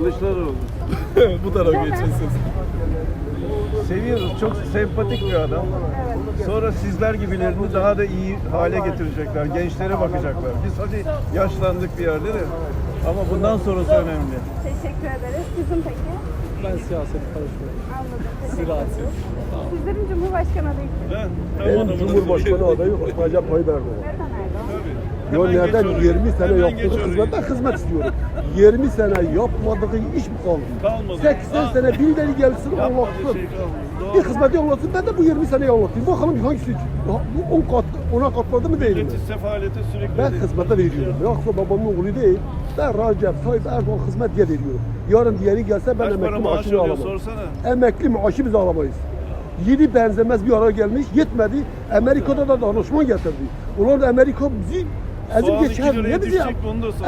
Kılıçdaroğlu. Bu tarafa geçeceksiniz. Seviyoruz. Çok sempatik bir adam. Sonra sizler gibilerini daha da iyi hale getirecekler. Gençlere bakacaklar. Biz hadi yaşlandık bir yerde de. Ama bundan sonrası önemli. Teşekkür ederiz. Sizin peki? Ben siyaset karışmıyorum. Anladım. Teşekkür Ziraat. ederiz. Sizlerin Cumhurbaşkanı adayı adamı Cumhurbaşkanı adayı Recep Tayyip Erdoğan. Ya Hemen nereden oraya. 20 sene Hemen yaptığı geç oraya. hizmetten hizmet istiyorum. 20 sene yapmadığı iş mi kaldı? Kalmadı. 80 Ha. sene birileri gelsin Yapmadığı anlatsın. şey kalmadı. Bir Doğru. hizmeti anlatsın ben de bu 20 seneyi anlatayım. Bakalım hangisi bu 10 kat, 10'a katladı mı değil mi? Milleti sefalete sürekli Ben hizmete veriyorum. Yoksa babamın oğlu değil. Ben Recep Tayyip Erdoğan hizmet diye veriyorum. Yarın diğeri gelse ben Kaç para emekli maaş maaşını alıyor alamam. sorsana. Emekli maaşı biz alamayız. Yedi benzemez bir ara gelmiş, yetmedi. Amerika'da da danışman getirdi. Ulan Amerika bizi ezip geçer. Niye bizi.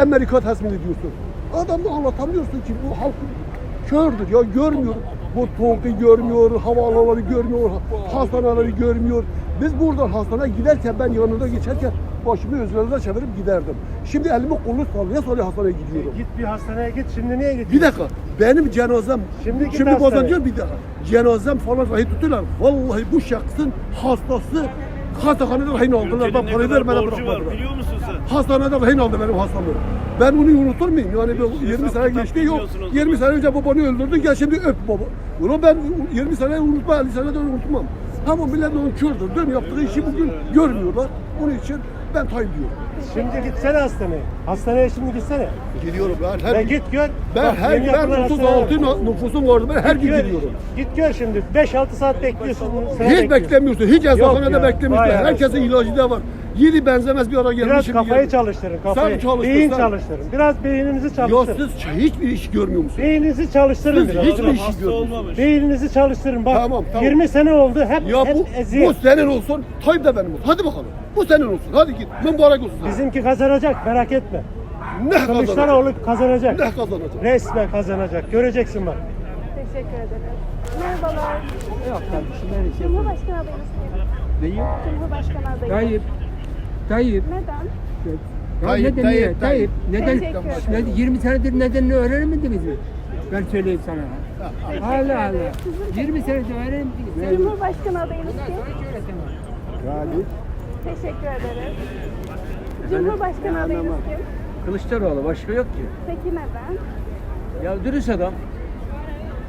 Amerika teslim ediyorsun? Adamı anlatamıyorsun ki bu halk kördür ya görmüyor. Bu TOKİ görmüyor, havaalanları görmüyor, hastaneleri görmüyor. Biz buradan hastaneye giderken ben yanında geçerken başımı özlerine çevirip giderdim. Şimdi elimi kolu sallaya sallaya hastaneye gidiyorum. Git bir hastaneye git. Şimdi niye gidiyorsun? Bir dakika. Benim cenazem Şimdi git şimdi bazen diyor bir dakika. Cenazem falan rahi tutuyorlar. Vallahi bu şahsın hastası hastanede rehin aldılar. Ben ne parayı vermeden bırakmadılar. biliyor musun sen? Hastanede rehin aldı benim hastamı. Ben bunu unutur muyum? Yani ben 20 sene geçti yok. bilmiyorsun o zaman. 20 sene önce babanı öldürdü. Gel şimdi öp baba. Ulan ben 20 sene unutma, 50 sene de unutmam. Ama millet onun kördür. Dön yaptığı işi bugün görmüyorlar. Onun için ben Tayyip diyorum. Şimdi gitsene hastaneye. Hastaneye şimdi gitsene. Gidiyorum ben her Ve git gör. ben Bak, her ben hastaneler 36 var. nüfusum vardı. Ben her gün Gör- gidiyorum. Git gör şimdi. 5-6 saat bekliyorsun. Hiç beklemiyorsun. Hiç ya, beklemiyorsun. Herkesin ilacı da var. Yedi benzemez bir ara gelmiş. Biraz kafayı çalıştırın. Kafayı. Beyin sen. çalıştırın. Biraz beyninizi çalıştırın. siz hiçbir iş görmüyor musunuz? Beyninizi çalıştırın Siz biraz. hiçbir hasta görmüyorsunuz. Beyninizi çalıştırın. Bak Tamam, tamam. 20 sene oldu. Hep, Ya hep bu, eziyet. bu senin olsun, Tayyip de benim olsun. Hadi bakalım. Bu senin olsun. Hadi git. Mübarek olsun. sana. Bizimki kazanacak. Merak etme. ne kazanacak? Kılıçdaroğlu kazanacak. Ne kazanacak? Resmen kazanacak. Göreceksin bak. Teşekkür ederiz. Merhabalar. Yok kardeşim Cumhurbaşkanı kim? Neyim? Cumhurbaşkanı adayı. Tayyip. Tayyip. Neden? Ya Tayyip, neden Tayyip, niye? Tayyip. Neden? Teşekkür ederim. Ne- 20 senedir nedenini öğrenemediniz mi? Ben söyleyeyim sana. Allah Allah. 20 senedir öğrenemediniz. Cumhurbaşkanı adayınız kim? Yani Teşekkür ederiz. Cumhurbaşkanı adayınız kim? Kılıçdaroğlu başka yok ki. Peki neden? Ya dürüst adam.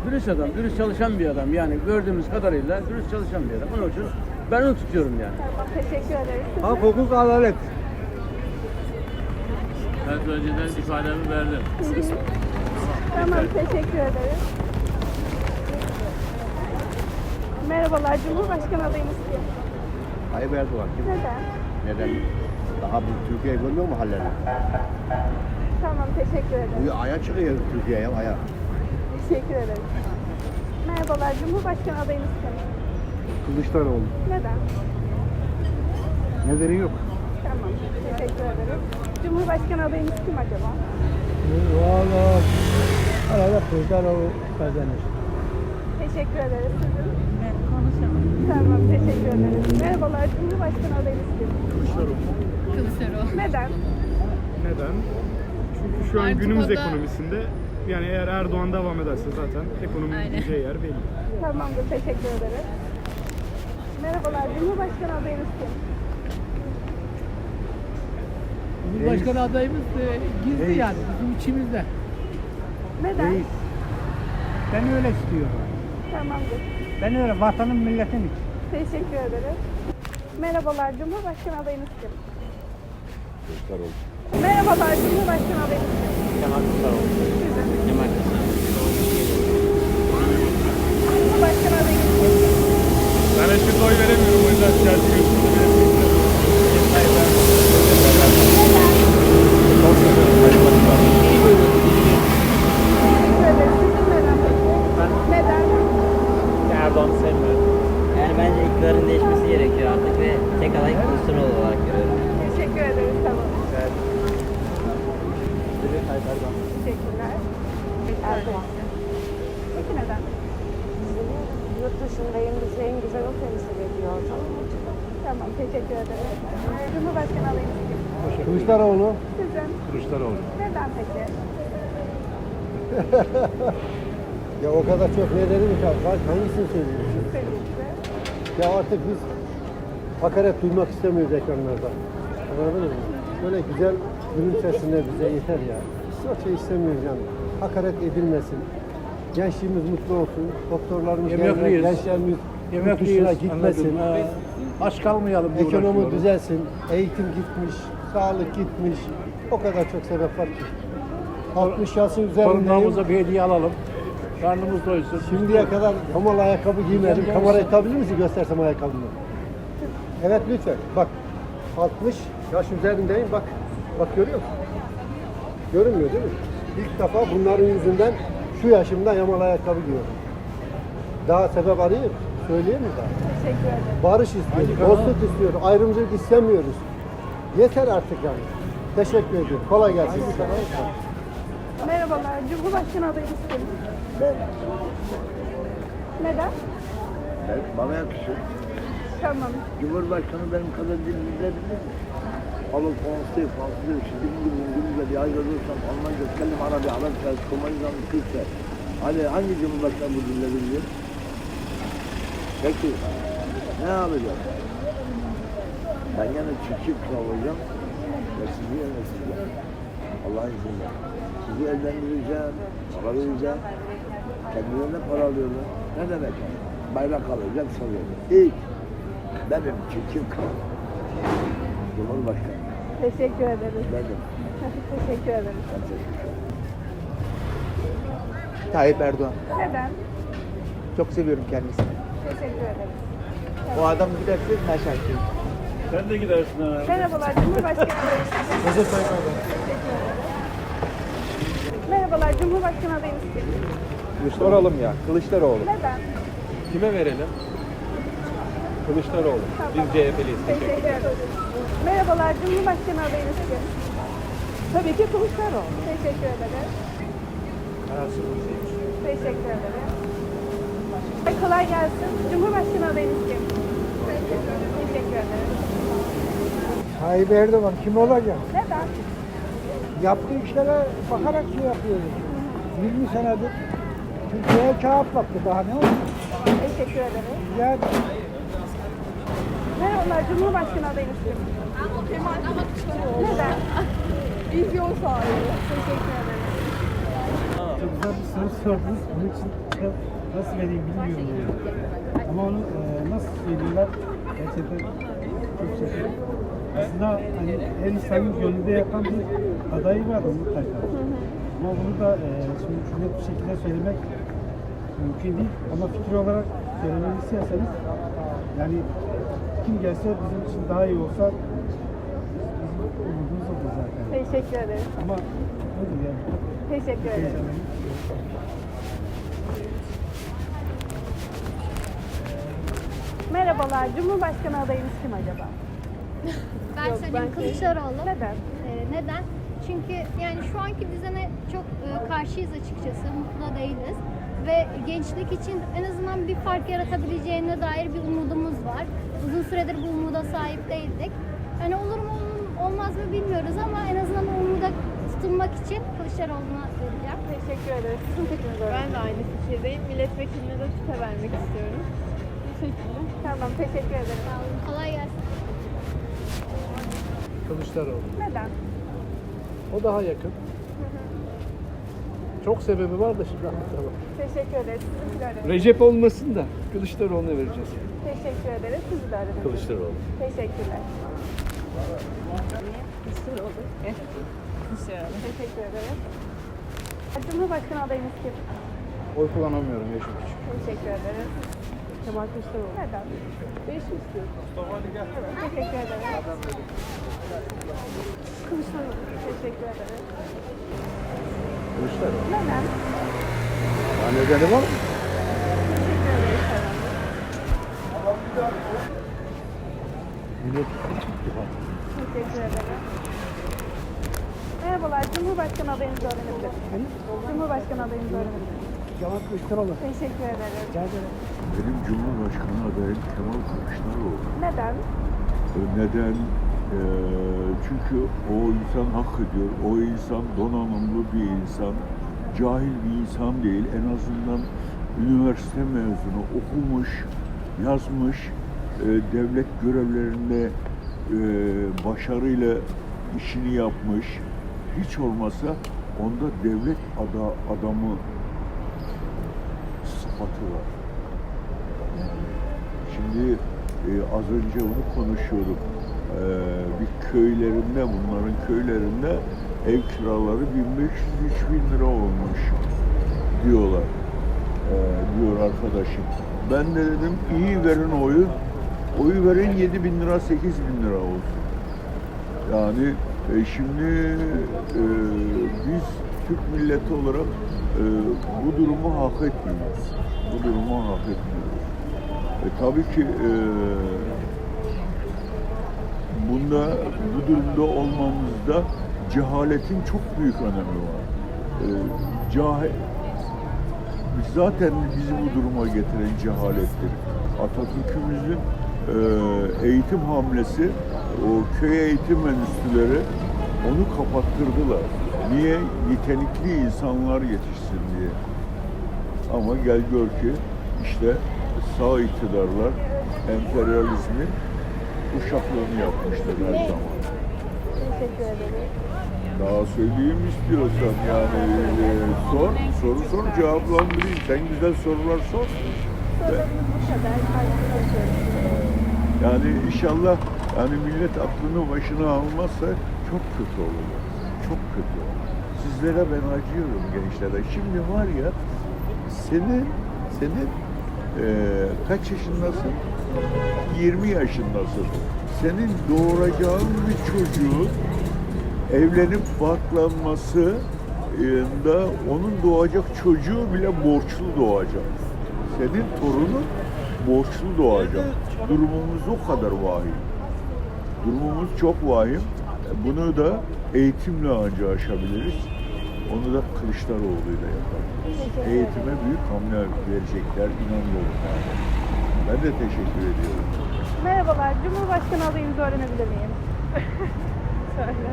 Dürüst adam, dürüst çalışan bir adam. Yani gördüğümüz kadarıyla dürüst çalışan bir adam. Onun için ben onu tutuyorum yani. Tamam, teşekkür ederiz. Hak, hukuk, adalet. Ben önceden ifademi verdim. Tamam, teşekkür ederiz. Merhabalar, Cumhurbaşkanı adayınız kim? Tayyip Erdoğan kim? Neden? Neden? Daha bu Türkiye görmüyor mu hallerini? Tamam, teşekkür ederim. Bu aya çıkıyor Türkiye'ye aya. Teşekkür ederim. Merhabalar, Cumhurbaşkanı adayınız kim? Kılıçdaroğlu. Neden? Nedeni yok. Tamam, teşekkür ederim. Cumhurbaşkanı adayınız kim acaba? Valla. Arada Kılıçdaroğlu kazanır. Teşekkür ederiz. Sizin? Ben konuşamam. Tamam, teşekkür ederiz. Merhabalar, Cumhurbaşkanı adayınız kim? Kılıçdaroğlu. Neden? Neden? Çünkü şu an Artık günümüz da- ekonomisinde yani eğer Erdoğan devam ederse zaten ekonominin gideceği yer belli. Tamamdır, teşekkür ederiz. Merhabalar, Cumhurbaşkanı adayınız kim? Cumhurbaşkanı adayımız e, gizli yani bizim içimizde. Neden? Ben öyle istiyorum. Tamamdır. Ben öyle vatanın milletin için. Teşekkür ederiz. Merhabalar, Cumhurbaşkanı adayınız kim? Merhabalar, Cumhurbaşkanı adayınız kim? Kemal Kılıçdaroğlu. Kemal Cumhurbaşkanı adayınız kim? Ben açıkçası oy veremiyorum o yüzden siyasi görüşümü Teşekkür ederiz. Sizin neden peki? Neden? Erdoğan'ı sevmiyorum. Yani bence iktidarın değişmesi gerekiyor artık ve tek aday Kılıçdaroğlu olarak görüyorum. Teşekkür ederiz, tamam. Teşekkürler. Erdoğan. Peki neden? Yurt dışındayım. Bizi en güzel o temsil ediyor. Tamam, teşekkür ederiz. Cumhurbaşkanı adayınız kim? Kılıçdaroğlu. Sizin? Kılıçdaroğlu. Neden peki? Ya o kadar çok nedeni mi var? Hangisini söylüyorsun? Ya artık biz hakaret duymak istemiyoruz ekranlarda. Anladın mı? Böyle güzel gülümsesinler bize yeter ya. Çok şey istemiyoruz yani. Hakaret edilmesin. Gençliğimiz mutlu olsun. Doktorlarımız Emekliyiz. gençlerimiz yurt dışına Emekliyiz. gitmesin. Anladım. Aç kalmayalım diye Ekonomi uğraşıyoruz. düzelsin. Eğitim gitmiş, sağlık gitmiş. O kadar çok sebep var ki. 60 yaşın üzerindeyim. Torunlarımıza bir hediye alalım. Karnımız doysun. Şimdiye kadar kamal ayakkabı giymedim. Kamerayı tutabilir misin göstersem ayakkabımı? Evet lütfen. Bak 60 yaş üzerindeyim. Bak bak görüyor musun? Görünmüyor değil mi? İlk defa bunların yüzünden şu yaşımda yamal ayakkabı giyiyorum. Daha sebep arayayım. Söyleyeyim mi daha? Teşekkür ederim. Barış istiyoruz, dostluk istiyoruz, ayrımcılık istemiyoruz. Yeter artık yani. Teşekkür ediyorum. Kolay gelsin. Merhabalar. Cumhurbaşkanı adayınız kim? Ben. Neden? Ben, bana yakışır. Tamam. Cumhurbaşkanı benim kadar dilini bilir mi? Alın Fransız, Fransız, şimdi gibi İngilizce bir ayda dursam Almanca, kelim Arabi, Arapça, Komalizan, Türkçe. Hani hangi Cumhurbaşkanı bu dilleri biliyor? Peki, ne yapacağım? Ben yine çiftçi olacağım ve sizi yöneteceğim. Allah'ın izniyle. Sizi evlendireceğim, para vereceğim. Kendilerine para alıyorlar. Ne demek? Bayrak alacak, salıyorlar. İlk benim çiftçim kral. Cumhurbaşkanı. Teşekkür ederiz. Benim. Teşekkür ederim. Ben teşekkür ederim. Tayyip Erdoğan. Neden? Çok seviyorum kendisini. Teşekkür ederim. O adam giderse her şey. Sen de gidersin ha. Merhabalar Cumhurbaşkanı? Recep Tayyip Erdoğan. Merhabalar Cumhurbaşkanı adayınız kim? Soralım ya. Kılıçdaroğlu. Neden? Kime verelim? Kılıçdaroğlu. Biz CHP'liyiz. Teşekkür ederim. Merhabalar Cumhurbaşkanı adayınız kim? Tabii ki Kılıçdaroğlu. Teşekkür ederim. Teşekkür ederim. Ay, Kolay gelsin. Cumhurbaşkanı adayınız kim? Teşekkür ederim. Tayyip Erdoğan kim olacak? Neden? Yaptığı işlere bakarak şey yapıyoruz. 20 senedir Türkiye'ye kağıt baktı. Daha ne olsun? Teşekkür ederim. Ya Merhabalar Cumhurbaşkanı adayınız kim? Neden? Vizyon sahibi. Teşekkür ederim. Çok güzel bir soru sordunuz. Bunun için nasıl vereyim bilmiyorum yani. Ama onu e, nasıl söylüyorlar gerçekten çok şaşırdım. Aslında hani her insanın gönlünde yapan bir adayı var mutlaka. Ama bunu da e, şimdi net bir şekilde söylemek mümkün değil. Ama fikir olarak söylememi isterseniz yani kim gelse bizim için daha iyi olsa bizim umudumuz olur zaten. Teşekkür ederim. Ama nedir yani? Teşekkür ederim. Merhabalar, Cumhurbaşkanı adayınız kim acaba? Ben söyleyeyim Kılıçdaroğlu. Neden? Ee, neden? Çünkü yani şu anki düzene çok e, karşıyız açıkçası. Mutlu değiliz. Ve gençlik için en azından bir fark yaratabileceğine dair bir umudumuz var. Uzun süredir bu umuda sahip değildik. Yani olur mu ol- olmaz mı bilmiyoruz ama en azından umuda tutunmak için Kılıçdaroğlu'na vereceğim. Teşekkür ederiz. Sizin fikriniz. Ben de aynı fikirdeyim. Milletvekiline de tüte vermek istiyorum. Teşekkürler. Tamam, teşekkür ederim. Sağ olun. Kolay gelsin. Kılıçdaroğlu. Neden? O daha yakın. Çok sebebi var da şimdi anlatamam. Teşekkür ederiz. Sizin fikriniz öyle. Recep olmasın da Kılıçdaroğlu'na vereceğiz. Teşekkür ederiz. Sizi de aradınız. Kılıçdaroğlu. Teşekkürler. Teşekkür ederim. Cumhurbaşkanı adayınız kim? Oy kullanamıyorum yaşım küçük. Teşekkür ederim. Kemal Kılıçdaroğlu. Neden? Değişim istiyorum. Evet, teşekkür ederim. Kılıçdaroğlu. Teşekkür ederim. Kılıçdaroğlu. Neden? Ya nedeni var mı? Millet Teşekkür ederim. Merhabalar, Cumhurbaşkanı adayınızı öğrenebilir miyim? Cumhurbaşkanı adayınızı öğrenebilir miyim? Kemal Kılıçdaroğlu. Teşekkür ederim. Benim Cumhurbaşkanı adayım Kemal Kılıçdaroğlu. Neden? Neden? E, çünkü o insan hak ediyor. O insan donanımlı bir insan. cahil bir insan değil. En azından üniversite mezunu, okumuş, yazmış, e, devlet görevlerinde e, başarıyla işini yapmış. Hiç olmasa onda devlet ada, adamı sıfatı var. Şimdi e, az önce onu konuşuyorduk. E, bir köylerinde, bunların köylerinde ev kiraları 1500-3000 lira olmuş diyorlar. E, diyor arkadaşım. Ben de dedim iyi verin oyu. Oyu verin 7 bin lira, 8 bin lira olsun. Yani e, şimdi e, biz Türk milleti olarak e, bu durumu hak etmiyoruz. Bu durumu hak etmiyoruz. E, tabii ki e, bunda bu durumda olmamızda cehaletin çok büyük önemi var. E, zaten bizi bu duruma getiren cehalettir. Atatürk'ümüzün e, eğitim hamlesi, o köy eğitim enstitüleri onu kapattırdılar. Niye? Nitelikli insanlar yetişsin diye. Ama gel gör ki işte sağ iktidarlar emperyalizmin uşaklığını yapmıştır her zaman. Teşekkür ederim. Daha söyleyeyim istiyorsan yani e, sor, soru sor cevaplandırayım. Sen güzel sorular sor. Sorularımız bu kadar. Yani inşallah yani millet aklını başına almazsa çok kötü olur. Çok kötü olur. Sizlere ben acıyorum gençlere. Şimdi var ya senin senin eee, kaç yaşındasın? 20 yaşındasın. Senin doğuracağın bir çocuğun evlenip baklanması e, da onun doğacak çocuğu bile borçlu doğacak. Senin torunun borçlu doğacak. Durumumuz o kadar vahim. Durumumuz çok vahim. Bunu da eğitimle ancak aşabiliriz. Onu da Kılıçdaroğlu'yla yaparız. Eğitime büyük hamle verecekler inanıyorum. Ben de teşekkür ediyorum. Merhabalar. Cumhurbaşkanı adayınızı öğrenebilir miyim? Söyle.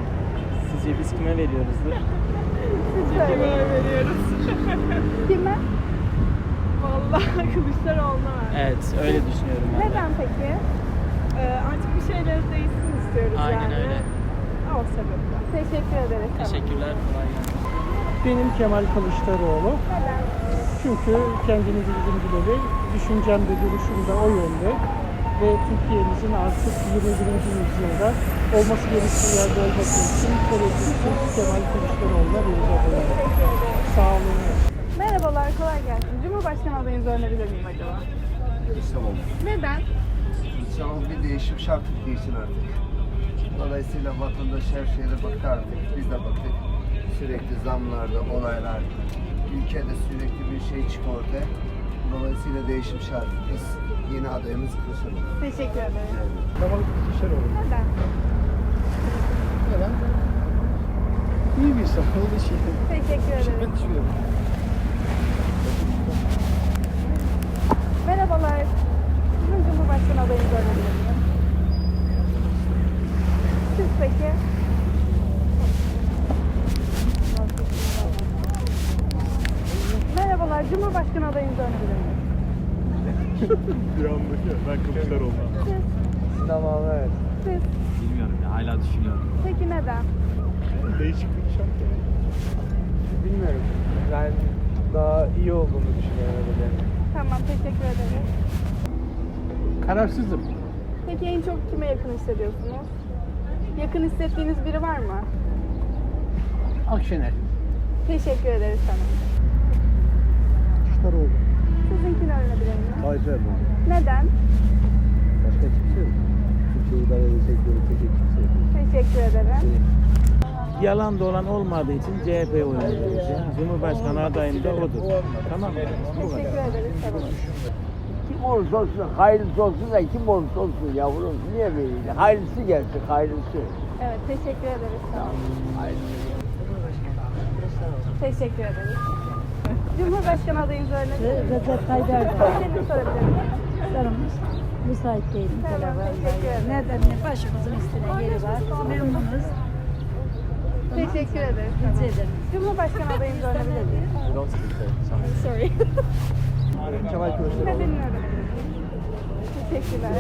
Sizce biz kime veriyoruzdur? Siz söyleyin. veriyoruz? Kime? Vallahi Kılıçdaroğlu'na. Evet, öyle düşünüyorum ben de. Neden peki? Ee, artık bir şeyler değişsin istiyoruz Aynen yani. öyle. O sebeple. Teşekkür ederiz. Teşekkürler, kolay gelsin. Benim Kemal Kılıçdaroğlu. Neden? Çünkü kendini bildim bileli, düşüncem de duruşum da o yönde. Ve Türkiye'mizin artık 21. yüzyılda olması gerektiği yerde olması için tereddütsüz Kemal Kılıçdaroğlu'na vereceğim. Sağ olun. Merhabalar, kolay gelsin. Cumhurbaşkanı adayınızı öğrenebilir miyim acaba? İstanbul. Neden? İstanbul bir değişim şart değilsin artık. Dolayısıyla vatandaş her şeye baktı artık. Biz de baktık. Sürekli zamlarda, olaylar. Ülkede sürekli bir şey çıkıyor ortaya. Dolayısıyla değişim şart. Biz yeni adayımız Kılıçdaroğlu. Teşekkür ederim. Kemal Kılıçdaroğlu. Neden? Neden? İyi bir insan, olduğu için. Teşekkür ederim. Düşünüyorum. Merhabalar. Sizin Cumhurbaşkanı adayınızı öğrenebilir miyim? Siz peki? Merhabalar. Cumhurbaşkanı adayınızı öğrenebilir miyim? Bir anda ben Kılıçdaroğlu. Siz, Tamam evet. siz. Bilmiyorum ya, hala düşünüyorum. Peki neden? Değişiklik şart ya. Bilmiyorum. Ben daha iyi olduğunu düşünüyorum öyle Tamam, teşekkür ederim. Kararsızım. Peki en çok kime yakın hissediyorsunuz? Yakın hissettiğiniz biri var mı? Akşener. Teşekkür ederiz sana. Kılıçdaroğlu. Sizinkini öğrenebilir miyim? Tayyip Erdoğan. Neden? Başka kimse yok. Türkiye'yi idare edecek böyle kimse yok. Teşekkür ederim. Yalan dolan olmadığı için CHP'ye oy vereceğim. Cumhurbaşkanı adayım da odur. Tamam mı? Bu kadar. Teşekkür ederiz. Olun. Kim olursa olsun, hayırlısı olsun da kim olursa olsun yavrum. Niye böyle? Hayırlısı gelsin, hayırlısı. Evet, teşekkür ederiz. Sağ olun. Teşekkür ederiz. Cumhurbaşkanı öğrenebilir miyim? Recep Tayyip Erdoğan. Kendinizi sorabilir miyim? Sarılmış. Müsait değilim. Tamam, teşekkür ederim. Neden? Başımızın üstüne yeri var. Memnunuz. Teşekkür ederiz. Rica ederim. Cumhurbaşkanı adayımızı öğrenebilir miyim? Sorry. Kemal Kılıçdaroğlu. Nedenini öğrenebilir miyim? Teşekkürler.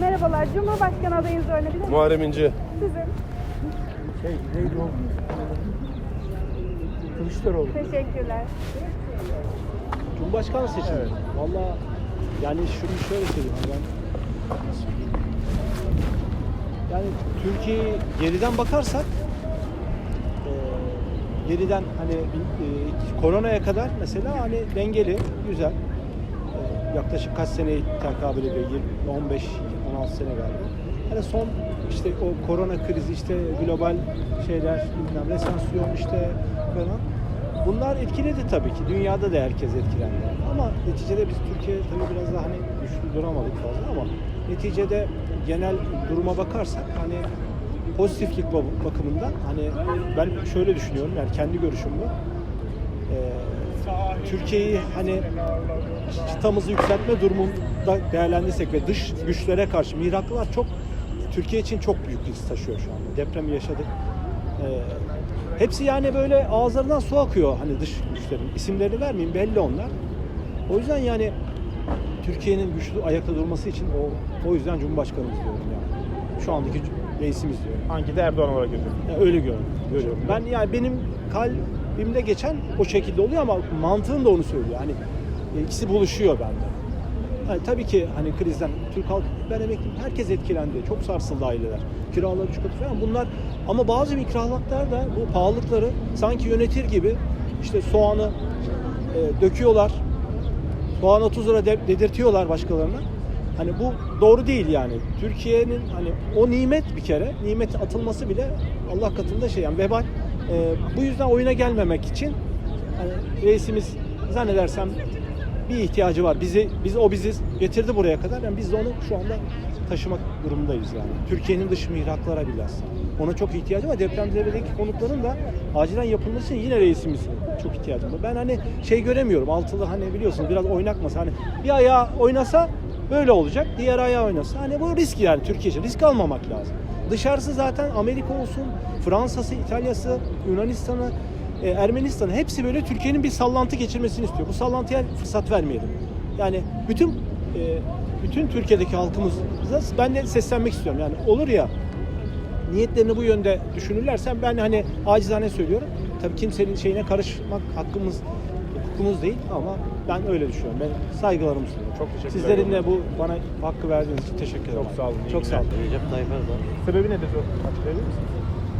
Merhabalar. Cumhurbaşkanı adayınızı öğrenebilir miyim? Muharrem İnce. Sizin. Şey, neydi o? Kılıçdaroğlu. Teşekkürler. Cumhurbaşkanı seçimi. Valla yani şunu şöyle söyleyeyim ben yani Türkiye'yi geriden bakarsak eee, geriden hani eee, koronaya kadar mesela hani dengeli, güzel. Eee, yaklaşık kaç seneye tekabül ediyor? 20, 15, 16 sene galiba. Hani son işte o korona krizi işte global şeyler bilmem resesyon işte falan. Bunlar etkiledi tabii ki. Dünyada da herkes etkilendi. Ama neticede biz Türkiye tabii biraz daha hani güçlü duramadık fazla ama neticede genel duruma bakarsak hani pozitiflik bak- bakımından hani ben şöyle düşünüyorum yani kendi görüşüm bu. Ee, Türkiye'yi hani çıtamızı yükseltme durumunda değerlendirsek ve dış güçlere karşı mihraklar çok Türkiye için çok büyük risk taşıyor şu anda. Depremi yaşadık. Ee, hepsi yani böyle ağızlarından su akıyor hani dış güçlerin. İsimlerini vermeyeyim belli onlar. O yüzden yani Türkiye'nin güçlü ayakta durması için o o yüzden Cumhurbaşkanımız diyorum yani. Şu andaki reisimiz diyorum. De Erdoğan olarak görüyorsun? Ya öyle görüyorum. görüyorum. Ben yani benim kalbimde geçen o şekilde oluyor ama mantığım da onu söylüyor. Hani ikisi buluşuyor bende. Yani tabii ki hani krizden Türk halkı ben emekliyim. Herkes etkilendi. Çok sarsıldı aileler. Kiralar üç katı falan. Bunlar ama bazı ikrahlatlar da bu pahalılıkları sanki yönetir gibi işte soğanı e, döküyorlar. Soğan 30 lira de- dedirtiyorlar başkalarına. Hani bu doğru değil yani. Türkiye'nin hani o nimet bir kere, nimet atılması bile Allah katında şey yani vebal. Ee, bu yüzden oyuna gelmemek için hani reisimiz zannedersem bir ihtiyacı var. Bizi biz o bizi getirdi buraya kadar. Yani biz de onu şu anda taşımak durumundayız yani. Türkiye'nin dış mihraklara bilhassa. Ona çok ihtiyacı var. Depremzededeki konutların da acilen yapılması için yine reisimiz çok ihtiyacı var. Ben hani şey göremiyorum. Altılı hani biliyorsunuz biraz oynak masa. Hani bir ayağı oynasa böyle olacak. Diğer ayağı oynasa. Hani bu risk yani Türkiye için. Risk almamak lazım. Dışarısı zaten Amerika olsun, Fransa'sı, İtalya'sı, Yunanistan'ı, e, Ermenistan'ı hepsi böyle Türkiye'nin bir sallantı geçirmesini istiyor. Bu sallantıya fırsat vermeyelim. Yani bütün e, bütün Türkiye'deki halkımıza ben de seslenmek istiyorum. Yani olur ya niyetlerini bu yönde düşünürlerse ben hani acizane söylüyorum. Tabii kimsenin şeyine karışmak hakkımız hukukumuz değil ama ben öyle düşünüyorum. Ben saygılarımı sunuyorum. Çok teşekkürler. Sizlerin de bu bana hakkı verdiğiniz için teşekkür ederim. Çok sağ olun. Çok sağ olun. Recep Tayyip Erdoğan Sebebi nedir? Açıklayabilir misiniz?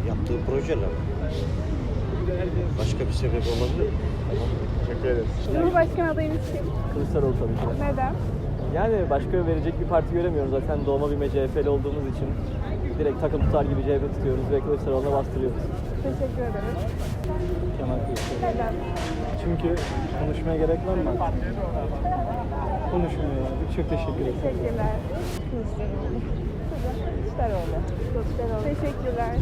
yaptığı projeler. Başka bir sebep olabilir mi? Teşekkür ederiz. Cumhurbaşkanı adayınız kim? Kılıçdaroğlu tabii ki. Neden? Yani başka verecek bir parti göremiyoruz. Zaten doğma büyüme CHP'li olduğumuz için direkt takım tutar gibi CHP tutuyoruz ve Kılıçdaroğlu'na bastırıyoruz. Teşekkür ederim. Kemal Kılıçdaroğlu. Neden? Çünkü konuşmaya gerek var mı? Konuşmuyor abi. Çok teşekkür ederim. Teşekkürler. Kılıçdaroğlu. Kılıçdaroğlu. Kılıçdaroğlu. Teşekkürler.